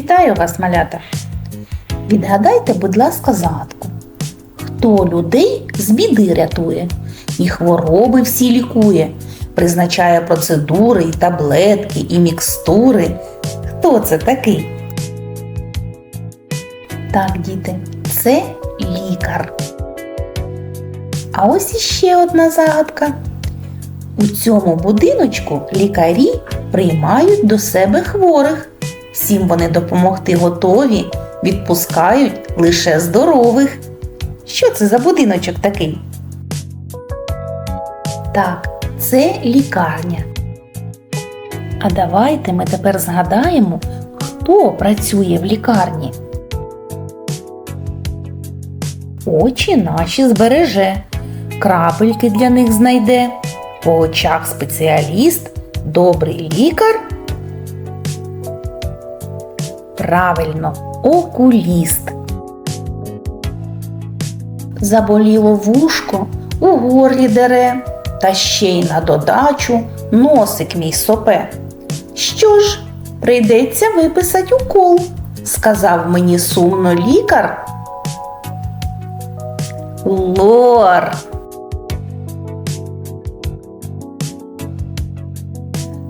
Вітаю вас, малята! Відгадайте, будь ласка, загадку. Хто людей з біди рятує і хвороби всі лікує, призначає процедури, і таблетки, і мікстури. Хто це такий? Так, діти, це лікар. А ось іще одна загадка. У цьому будиночку лікарі приймають до себе хворих. Всім вони допомогти готові, відпускають лише здорових. Що це за будиночок такий? Так, це лікарня. А давайте ми тепер згадаємо, хто працює в лікарні. Очі наші збереже, крапельки для них знайде. По очах спеціаліст, добрий лікар. Правильно, окуліст. Заболіло вушко, у горлі дере, та ще й на додачу носик мій сопе. Що ж, прийдеться виписать укол, сказав мені сумно лікар. Лор.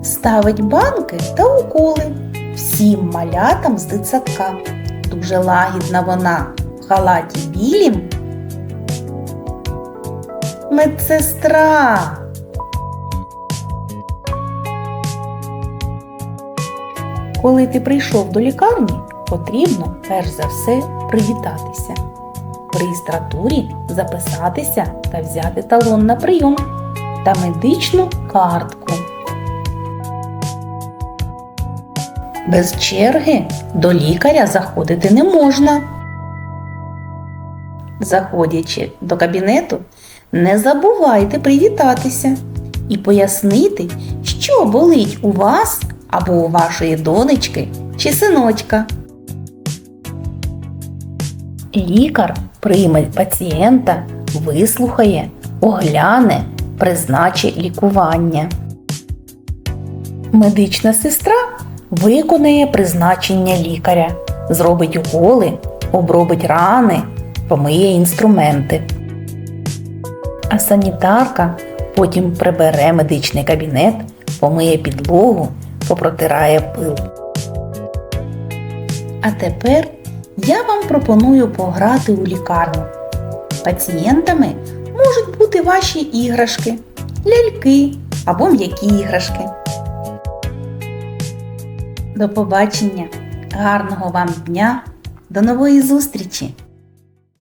Ставить банки та уколи всім малятам з дитсадка. Дуже лагідна вона в халаті білім. Медсестра. Коли ти прийшов до лікарні, потрібно перш за все привітатися. В реєстратурі записатися та взяти талон на прийом та медичну картку. Без черги до лікаря заходити не можна. Заходячи до кабінету, не забувайте привітатися і пояснити, що болить у вас або у вашої донечки чи синочка. Лікар прийме пацієнта, вислухає, огляне, призначить лікування. Медична сестра виконає призначення лікаря, зробить уколи, обробить рани, помиє інструменти. А санітарка потім прибере медичний кабінет, помиє підлогу, попротирає пил. А тепер я вам пропоную пограти у лікарню. Пацієнтами можуть бути ваші іграшки, ляльки або м'які іграшки. До побачення, гарного вам дня, до нової зустрічі!